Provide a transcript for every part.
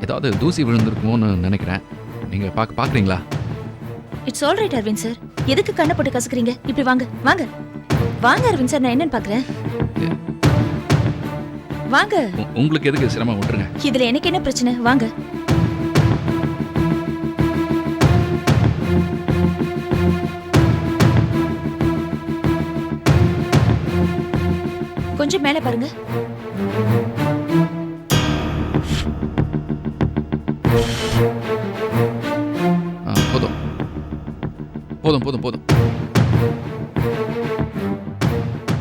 ஏதாவது தூசி விழுந்திருக்குமோன்னு நினைக்கிறேன். நீங்கள் பார்க்க பார்க்குறீங்களா it's all right Arvind sir எதுக்கு கண்ணை போட்டு கசக்குறீங்க? இப்படி வாங்க வாங்க. வாங்க அரவிந்த் சார் நான் என்னன்னு பாக்குறேன். வாங்க. உ- உங்களுக்கு எதுக்கு சிரமம்? விட்டுருங்க. இதுல எனக்கு என்ன பிரச்சனை? வாங்க. கொஞ்சம் மேல பாருங்க. போதும் போதும் போதும்.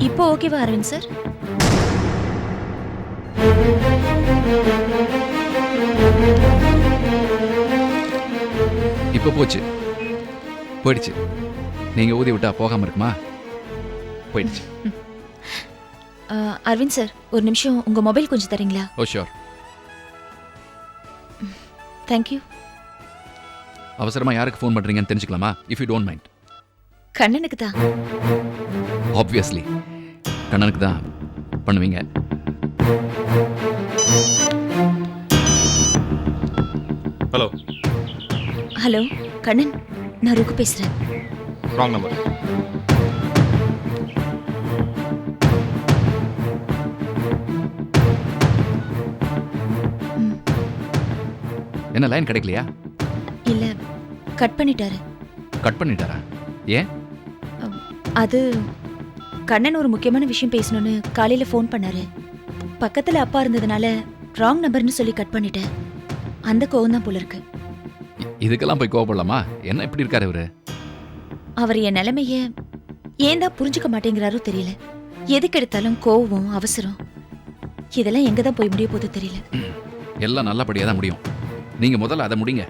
இப்போ ஓகேவா அரவிந்த் சார்? இப்போ போச்சு. போயிடுச்சு. நீங்கள் ஊதி விட்டா போகாமல் இருக்குமா? போயிடுச்சு. அஹ், அரவிந்த் சார் ஒரு நிமிஷம். உங்க மொபைல் கொஞ்சம் தரீங்களா? ஓ ஷியோர் தேங்க்யூ அவசரமாக யாருக்கு ஃபோன் பண்ணுறீங்கன்னு தெரிஞ்சுக்கலாமா? இஃப் யூ டோன்ட் மைண்ட் கண்ணனுக்கு தான். ஆப்வியஸ்லி கண்ணனுக்கு தான் பண்ணுவீங்க. Hello hello Kannan. நான் ருக்கு பேசுறேன். ராங் நம்பர் என்ன லைன் கிடைக்கலையா? கட் பண்ணிட்டாரு. கட் பண்ணிட்டாரா? ஏன்? அது கண்ணன் ஒரு முக்கியமான விஷயம் பேசணும்னு காலையில ஃபோன் பண்ணாரு. பக்கத்துல அப்பா இருந்ததுனால ராங் நம்பர்னு சொல்லி கட் பண்ணிட்டேன். அந்த கோவம் தான் போல இருக்கு. இதுக்கெல்லாம் போய் கோவப்படலாமா? என்ன இப்படி இருக்காரு இவரு? அவர் என் நிலைமைய ஏன் தான் புரிஞ்சுக்க மாட்டேங்கிறாரோ தெரியல. எதுக்கு எடுத்தாலும் கோவம் அவசரம். இதெல்லாம் எங்க தான் போய் முடிய போதோ தெரியல. எல்லாம் நல்லபடியாக தான் முடியும். நீங்கள் முதல்ல அதை முடிங்க.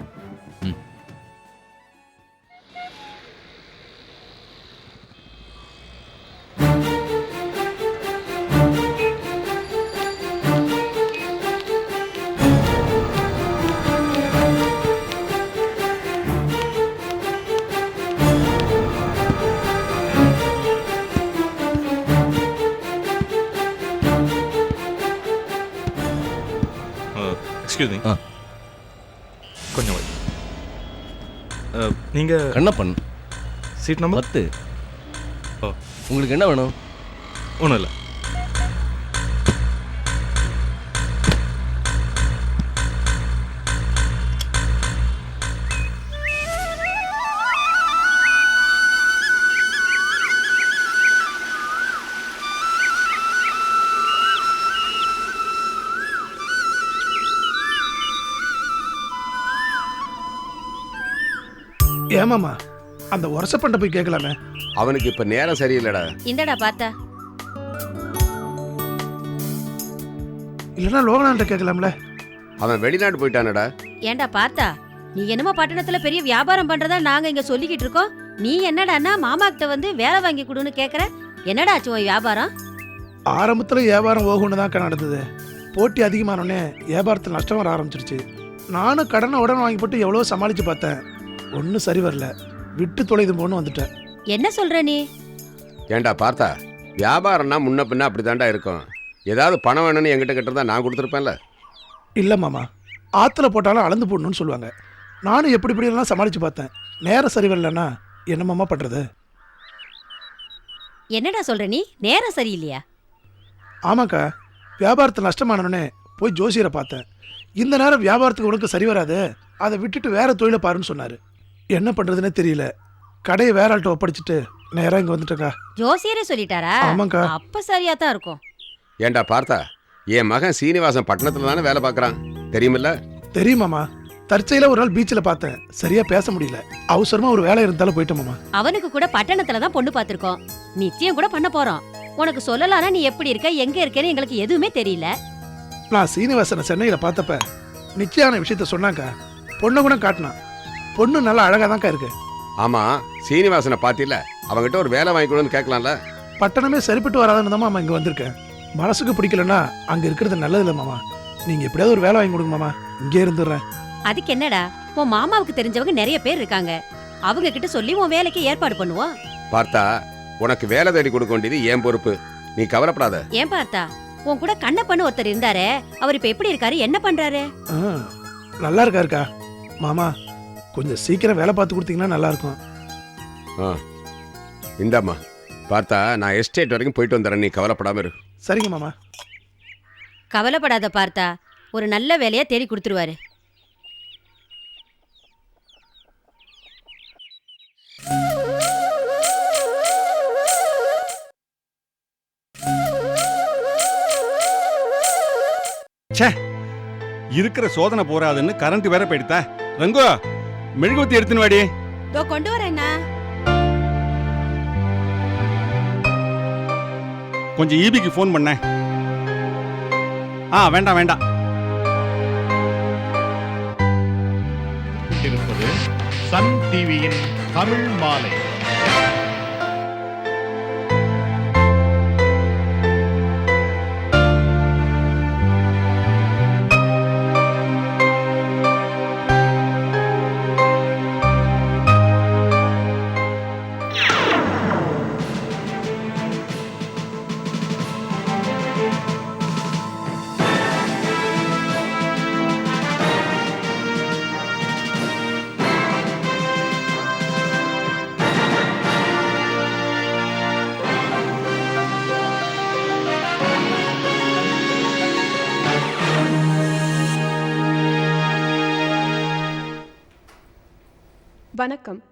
எக்ஸ்கியூஸ் மீ ஆ. கொஞ்சம் wait. அஹ், நீங்க கண்ணப்பன். சீட் நம்பர் பத்து. ஓ. உங்களுக்கு என்ன வேணும்? ஒன்றும் இல்லை. ஏமாமா அந்த உரச பண்ண போய் கேட்கலாமே அவனுக்கு இப்ப நேரம் சரியில்லடா. இந்தடா பார்த்தா. இல்லைன்னா லோகநாண்ட கேட்கலாம்ல அவன் வெளிநாட்டு போயிட்டானடா. ஏன்டா பார்த்தா? நீ என்னமோ பட்டணத்துல பெரிய வியாபாரம் பண்றதா நாங்க இங்க சொல்லிக்கிட்டு இருக்கோம். நீ என்னடான்னா மாமா கிட்ட வந்து வேலை வாங்கி கொடுன்னு கேக்குற. என்னடா ஆச்சு உன் வியாபாரம்? ஆரம்பத்துல வியாபாரம் ஓகுன்னு தான் நடந்தது. போட்டி அதிகமானோடனே வியாபாரத்தில் நஷ்டம் வர ஆரம்பிச்சிருச்சு. நானும் கடனை உடனே வாங்கி போட்டு எவ்வளோ சமாளிச்சு பார்த்தேன். ஒன்றும் சரி வரல. விட்டு தொலைது போன்னு வந்துட்டேன் என்ன சொல்ற நீ? ஏன்டா பார்த்தா வியாபாரம்னா முன்ன பின்ன அப்படிதான்டா இருக்கும். ஏதாவது பணம் வேணும்னு என்கிட்ட கிட்ட நான் கொடுத்துருப்பேன்ல. இல்லை மாமா ஆற்றுல போட்டாலும் அளந்து போடணும்னு சொல்லுவாங்க. நானும் எப்படி இப்படி எல்லாம் சமாளிச்சு பார்த்தேன். நேரம் சரி வரலன்னா என்ன மாமா பண்ணுறது என்னடா சொல்ற நீ? நேரம் சரியில்லையா? ஆமாக்கா வியாபாரத்தில் நஷ்டமானோடனே போய் ஜோசியரை பார்த்தேன். இந்த நேரம் வியாபாரத்துக்கு உனக்கு சரி வராது. அதை விட்டுட்டு வேற தொழிலை பாருன்னு சொன்னார். என்ன பண்ணுறதுனே தெரியல. கடையை வேற ஆள்கிட்ட ஒப்படைச்சிட்டு நேராக இங்கே வந்துட்டேக்கா ஜோசியரே சொல்லிட்டாரா? ஆமாக்கா அப்ப சரியா தான் இருக்கும். ஏன்டா பார்த்தா என் மகன் சீனிவாசன் பட்டணத்துல தானே வேலை பார்க்கறான். தெரியுமில்ல? தெரியுமாமா தற்செயல ஒரு நாள் பீச்சில் பார்த்தேன். சரியா பேச முடியல. அவசரமா ஒரு வேலை இருந்தாலும் போயிட்டேன் மாமா. அவனுக்கு கூட பட்டணத்துல தான் பொண்ணு பார்த்திருக்கோம். நிச்சயம் கூட பண்ண போறோம். உனக்கு சொல்லலாம்னா நீ எப்படி இருக்க எங்க இருக்கேன்னு எங்களுக்கு எதுவுமே தெரியல. நான் சீனிவாசனை சென்னையில் பார்த்தப்ப நிச்சயான விஷயத்த சொன்னாக்கா பொண்ணை கூட காட்டினான். பொண்ணு நல்லா அழகாக தான்க்கா இருக்கு. ஆமா சீனிவாசனை பாத்தில அவன்கிட்ட ஒரு வேலை வாங்கி கொடுன்னு கேட்கலாம்ல? பட்டணமே சரிப்பட்டு வராதுன்னு தான் மாமா இங்கே வந்திருக்கேன். மனசுக்கு பிடிக்கலன்னா அங்கே இருக்கிறது நல்லதில்ல மாமா. நீங்கள் எப்படியாவது ஒரு வேலை வாங்கி கொடுங்க மாமா. இங்கே இருந்துடுறேன். அதுக்கு என்னடா? உன் மாமாவுக்கு தெரிஞ்சவங்க நிறைய பேர் இருக்காங்க. அவங்க கிட்ட சொல்லி உன் வேலைக்கு ஏற்பாடு பண்ணுவோம். பார்த்தா உனக்கு வேலை தேடி கொடுக்க வேண்டியது என் பொறுப்பு. நீ கவலைப்படாத. ஏன் பார்த்தா? உன் கூட கண்ணப்பன்னு ஒருத்தர் இருந்தாரே அவர் இப்ப எப்படி இருக்காரு? என்ன பண்றாரு? ஆ, நல்லா இருக்காருக்கா. மாமா கொஞ்சம் சீக்கிரம் வேலை பார்த்து கொடுத்தீங்கன்னா நல்லா இருக்கும் ஆ இந்தாம்மா. பார்த்தா நான் எஸ்டேட் வரைக்கும் போயிட்டு வந்துடுறேன். நீ கவலைப்படாம இரு. சரிங்க மாமா. கவலைப்படாத பார்த்தா ஒரு நல்ல வேலையா தேடி கொடுத்துருவாரு. இருக்கிற சோதனை போறாதுன்னு கரண்ட் வேற போயிடுதா ரங்கோ மெழுகுவத்தி எடுத்துன்னு வாடி. இதோ கொண்டு வரேன்னா கொஞ்சம் ஈபிக்கு ஃபோன் பண்ணேன் ஆ வேண்டாம் வேண்டாம். சன் டிவியின் தமிழ் மாலை. வணக்கம்.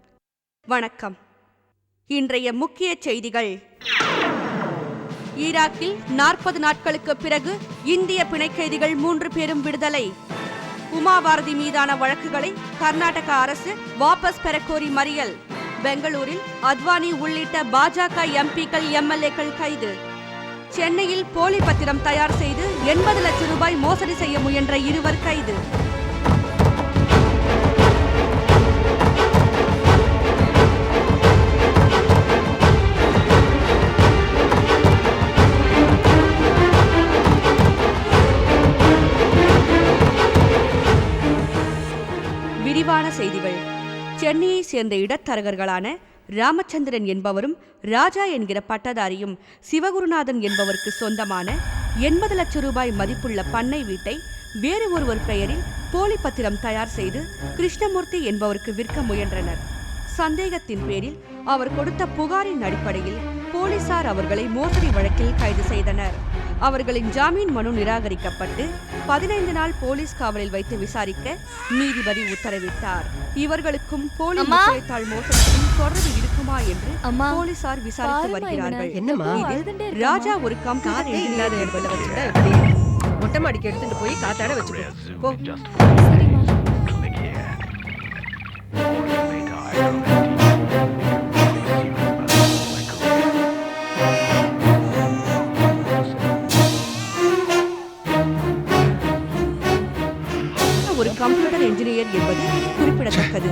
வணக்கம். இன்றைய முக்கிய செய்திகள். ஈராக்கில் நாற்பது நாட்களுக்கு பிறகு இந்திய பிணைக்கைதிகள் மூன்று பேரும் விடுதலை. உமாபாரதி மீதான வழக்குகளை கர்நாடக அரசு வாபஸ் பெறக்கோரி மறியல். பெங்களூரில் அத்வானி உள்ளிட்ட பாஜக எம்பிக்கள் எம்எல்ஏக்கள் கைது. சென்னையில் போலி பத்திரம் தயார் செய்து எண்பது லட்சம் ரூபாய் மோசடி செய்ய முயன்ற இருவர் கைது. சென்னையை சேர்ந்த இடத்தரகர்களான ராமச்சந்திரன் என்பவரும் ராஜா என்கிற பட்டதாரியும் சிவகுருநாதன் என்பவருக்கு சொந்தமான எண்பது லட்சம் ரூபாய் மதிப்புள்ள பண்ணை வீட்டை வேறு ஒருவர் பெயரில் போலி பத்திரம் தயார் செய்து கிருஷ்ணமூர்த்தி என்பவருக்கு விற்க முயன்றனர். சந்தேகத்தின் பேரில் அவர் கொடுத்த புகாரின் அடிப்படையில் போலீசார் அவர்களை மோசடி வழக்கில் கைது செய்தனர். அவர்களின் ஜாமீன் மனு நிராகரிக்கப்பட்டு பதினைந்து நாள் போலீஸ் காவலில் வைத்து விசாரிக்க நீதிபதி உத்தரவிட்டார். இவர்களுக்கும் போலி. முத்திரைத்தாள் மோசடிக்கும் தொடர்பு இருக்குமா என்று அம்மா. போலீசார் விசாரித்து வருகிறார்கள். ராஜா ஒரு கம்ப்யூட்டர் இல்லாத மொட்டை மாடிக்கு எடுத்துட்டு போய் காத்தாட வச்சுக்கோ. கம்ப்யூட்டர் என்ஜினியர் என்பது குறிப்பிடத்தக்கது.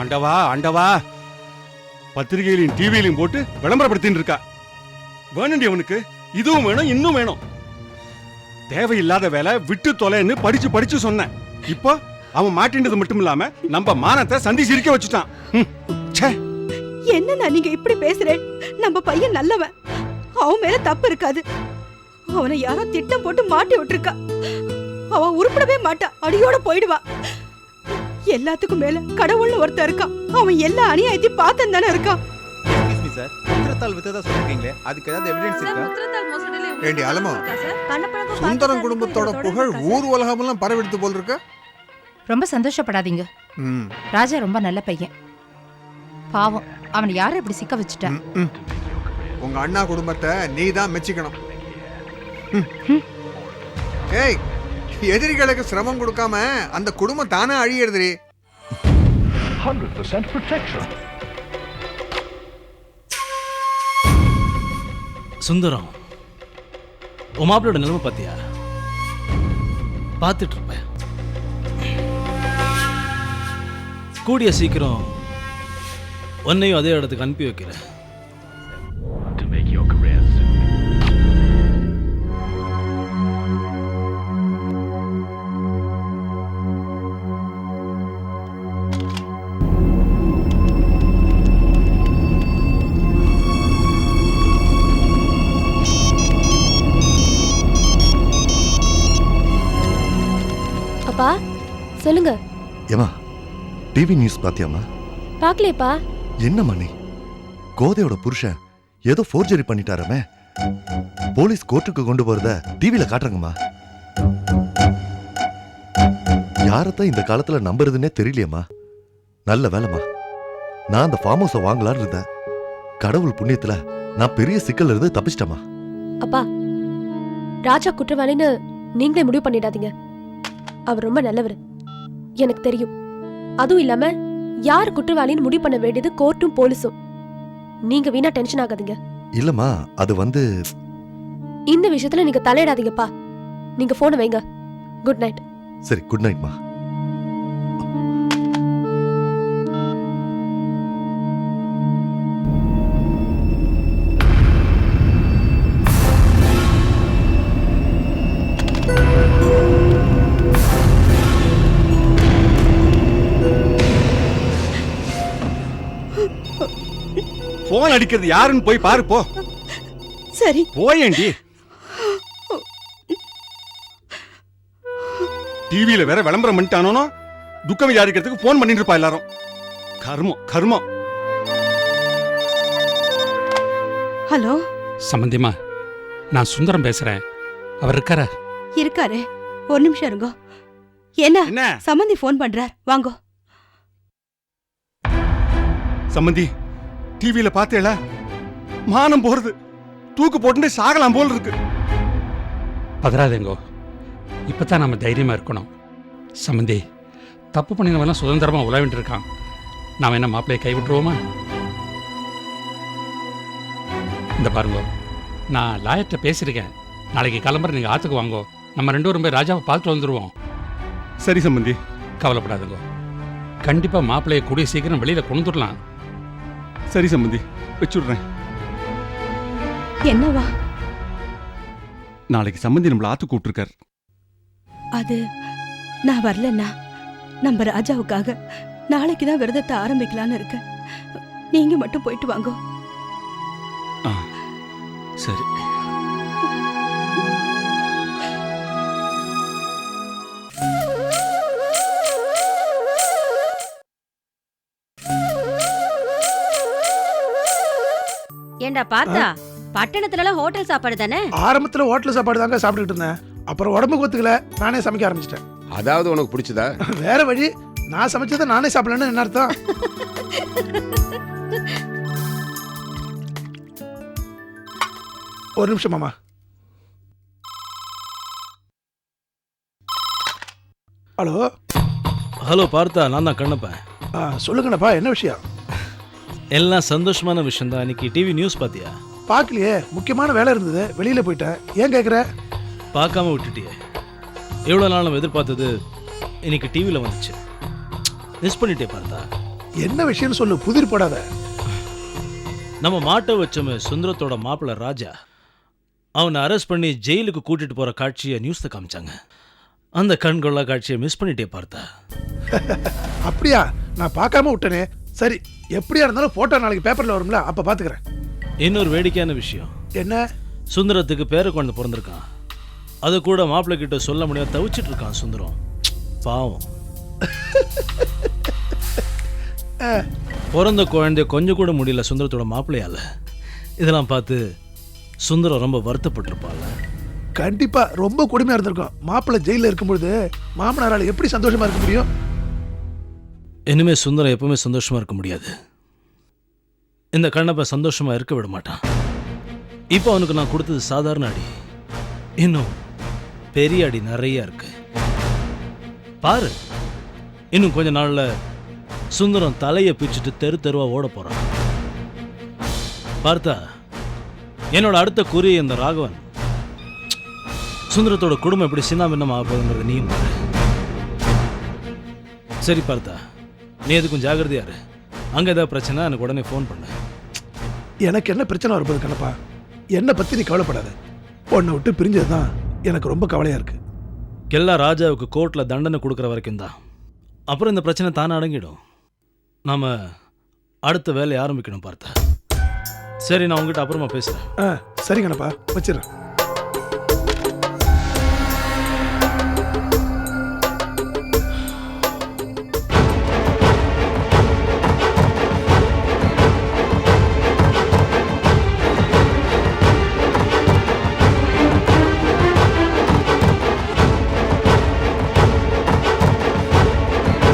ஆண்டவா ஆண்டவா. பத்திரிகையிலையும் டிவியிலையும் போட்டு விளம்பரப்படுத்தின்னு இருக்கா. வேணுண்டி அவனுக்கு? இதுவும் வேணும் இன்னும் வேணும். தேவையில்லாத வேலை விட்டு தொலைன்னு படிச்சு படிச்சு சொன்னேன். இப்போ அவன் மாட்டினது மட்டும் இல்லாம நம்ம மானத்தை சந்தி சிரிக்க வச்சுட்டான் ச்சே. என்னண்ணா நீங்க இப்படி பேசுறேன்? நம்ம பையன் நல்லவன். அவன் மேல தப்பு இருக்காது. அவனை யாரோ திட்டம் போட்டு மாட்டி விட்டுருக்கா. அவன் உருப்படவே மாட்டான் அடியோட போயிடுவா. எல்லாத்துக்கும் மேல கடவுள்னு ஒருத்தன் இருக்கான் அவன் எல்லா அநியாயத்தையும் பார்த்துன்னு தானே இருக்கான் சார் முத்திரத்தாள் வித்ததா அதுக்கு ஏதாவது எவிடன்ஸ் இருக்கா? ஏண்டி அலமோ சுந்தரம் குடும்பத்தோட புகழ் ஊர் உலகமெல்லாம் பரவெடுத்து போல் இருக்க. ரொம்ப சந்தோஷப்படாதீங்க. ம், ராஜா ரொம்ப நல்ல பையன். பாவம். அவன் யாரை இப்படி சிக்க வச்சுட்டான். உங்க அண்ணா குடும்பத்தை நீ தான் மெச்சிக்கணும். ஏய் எதிரிகளுக்கு சிரமம் கொடுக்காம அந்த குடும்பம் தானே அழியிறதுரி சுந்தரம் உன் மாப்பிளோட நிலைமை பார்த்தியா பார்த்துட்டு இருப்பேன் கூடிய சீக்கிரம் உன்னையும் அதே இடத்துக்கு அனுப்பி வைக்கிறேன். சொல்லுங்க. ஏமா டிவி நியூஸ் பாத்தியாமா பாக்கலையப்பா. என்னம்மா நீ கோதையோட புருஷன் ஏதோ ஃபோர்ஜரி பண்ணிட்டாரமே. போலீஸ் கோர்ட்டுக்கு கொண்டு போறத டிவில காட்டுறாங்கம்மா. யாரத்தான் இந்த காலத்துல நம்புறதுன்னே தெரியலையேம்மா. நல்ல வேலைம்மா. நான் அந்த ஃபார்ம் ஹவுஸை வாங்கலான்னு இருந்தேன். கடவுள் புண்ணியத்துல நான் பெரிய சிக்கல்ல இருந்து தப்பிச்சிட்டேம்மா. அப்பா ராஜா குற்றவாளின்னு நீங்களே முடிவு பண்ணிடாதீங்க. அவர் ரொம்ப நல்லவர். எனக்கு தெரியும். அதுவும் இல்லாம யார் குற்றவாளின்னு முடிவு பண்ண வேண்டியது கோர்ட்டும் போலீஸும். நீங்க வீணா டென்ஷன் ஆகாதீங்க. இல்லம்மா அது வந்து இந்த விஷயத்துல நீங்க தலையிடாதீங்கப்பா. நீங்க போனை வைங்க. Good night. சரி குட் நைட்மா. போன் அடிக்கிறது யாருன்னு போய் பாரு போ. சரி. போயேண்டி. டிவியில வேற விளம்பரம் பண்ணிட்டானோ துக்கம் விசாரிக்கிறதுக்கு போன் பண்ணிட்டு இருப்பா எல்லாரும். கர்மம் கர்மம். ஹலோ? சம்பந்தியமா நான் சுந்தரம் பேசுறேன். அவர் இருக்காரா? இருக்காரு. ஒரு நிமிஷம் இருங்கோ. என்ன? சம்மந்தி ஃபோன் பண்றார். வாங்கோ. சம்மந்தி டிவியில பார்த்தேல? மானம் போறது. தூக்கு போட்டு சாகலாம் போல் இருக்கு. பதறாதேங்கோ. இப்பதான் நம்ம தைரியமா இருக்கணும். சம்பந்தி தப்பு பண்ணினவெல்லாம் சுதந்திரமா உழவிட்டு இருக்கான் நாம என்ன மாப்பிள்ளையை கைவிட்டுருவோமா? இந்த பாருங்கோ நான் லாயர்கிட்ட பேசியிருக்கேன். நாளைக்கு கிளம்புற நீங்கள் ஆற்றுக்கு வாங்கோ. நம்ம ரெண்டு பேரும் போய் ராஜாவை பார்த்துட்டு வந்துடுவோம் சரி சம்பந்தி கவலைப்படாதுங்கோ. கண்டிப்பாக மாப்பிள்ளையை கூடிய சீக்கிரம் வெளியில் கொண்டுடலாம் சரி சம்பந்தி வச்சுடுறேன். என்னவா? நாளைக்கு சம்பந்தி நம்மள ஆத்து கூப்பிட்டுருக்காரு. அது நான் வரலண்ணா. நம்ம ராஜாவுக்காக நாளைக்கு தான் விரதத்தை ஆரம்பிக்கலான்னு இருக்கேன். நீங்க மட்டும் போயிட்டு வாங்கோ. சரி. ஏண்டா பார்த்தா? பட்டணத்துல எல்லாம் ஹோட்டல் சாப்பாடு தானே? ஆரம்பத்துல ஹோட்டல் சாப்பாடு தாங்க சாப்பிட்டுட்டு இருந்தேன். அப்புறம் உடம்புக்கு ஒத்துக்கல நானே சமைக்க ஆரம்பிச்சிட்டேன். அதாவது உனக்கு பிடிச்சதா? வேற வழி நான் சமைச்சதை நானே சாப்பிடலன்னு என்ன அர்த்தம்? ஒரு நிமிஷம் மாமா. ஹலோ? ஹலோ பார்த்தா நான் தான் கண்ணப்பேன். ஆ, சொல்லுங்கண்ணப்பா என்ன விஷயம்? எல்லாம் சந்தோஷமான விஷயம் தான் இன்னைக்கு டிவி நியூஸ் பார்த்தியா பார்க்கலையே முக்கியமான வேலை இருந்தது. வெளியில போயிட்டேன். ஏன் கேட்குற பார்க்காம விட்டுட்டியே. எவ்வளோ நாள் நம்ம எதிர்பார்த்தது இன்னைக்கு டிவியில் வந்துச்சு. மிஸ் பண்ணிட்டே பார்த்தா? என்ன விஷயம்னு சொல்லு புதிர் போடாத. நம்ம மாட்டை வச்சோமே சுந்தரத்தோட மாப்பிள்ளை ராஜா. அவனை அரெஸ்ட் பண்ணி ஜெயிலுக்கு கூட்டிட்டு போற காட்சியை நியூஸ்ல காமிச்சாங்க. அந்த கண்கொள்ளா காட்சியை மிஸ் பண்ணிட்டே பார்த்தா. அப்படியா? நான் பார்க்காம விட்டனே. சரி எப்படியா இருந்தாலும் போட்டோ நாளைக்கு பேப்பர்ல வரும்ல அப்ப பாத்துக்கிறேன். இன்னொரு வேடிக்கையான விஷயம். என்ன? சுந்தரத்துக்கு பேர குழந்தை பிறந்திருக்கான். அது கூட மாப்பிள்ளை கிட்ட சொல்ல முடியாம தவிச்சிட்டு இருக்கான் சுந்தரம். பாவம். பிறந்த குழந்தைய கொஞ்சம் கூட முடியல சுந்தரத்தோட மாப்பிள்ளையால. இதெல்லாம் பார்த்து சுந்தரம் ரொம்ப வருத்தப்பட்டிருப்பாள். கண்டிப்பா ரொம்ப கொடுமையா இருந்திருக்கும். மாப்பிள்ளை ஜெயில இருக்கும்பொழுது மாமனாரால எப்படி சந்தோஷமா இருக்க முடியும்? இனிமே சுந்தரம் எப்பவுமே சந்தோஷமா இருக்க முடியாது. இந்த கண்ணப்ப சந்தோஷமா இருக்க விட மாட்டான். இப்போ அவனுக்கு நான் கொடுத்தது சாதாரண அடி. இன்னும் பெரிய அடி நிறைய இருக்கு. பாரு. இன்னும் கொஞ்ச நாள்ல சுந்தரம் தலையை பிச்சுட்டு தெரு தெருவா ஓட போறான். பார்த்தா என்னோட அடுத்த குறி இந்த ராகவன். சுந்தரத்தோட குடும்பம் எப்படி சின்னாபின்னம் ஆக போகுதுங்கிறது நீயும் பாரு. சரி பார்த்தா. நீ எதுக்கும் ஜாகிரதையா இரு. அங்க ஏதாவது பிரச்சனை எனக்கு உடனே ஃபோன் பண்ணு. எனக்கு என்ன பிரச்சனை வரப்போகுது கண்ணப்பா? என்னை பத்தி நீ கவலைப்படாத. உன்னை விட்டு பிரிஞ்சதுதான் எனக்கு ரொம்ப கவலையா இருக்கு. எல்லா ராஜாவுக்கு கோர்ட்ல தண்டனை கொடுக்குற வரைக்கும் தான். அப்புறம் இந்த பிரச்சனை தானே அடங்கிடும். நாம அடுத்த வேலையை ஆரம்பிக்கணும் பார்த்தா. சரி நான் உங்ககிட்ட அப்புறமா பேசுறேன். ஆ சரி கண்ணப்பா வச்சிடறேன்.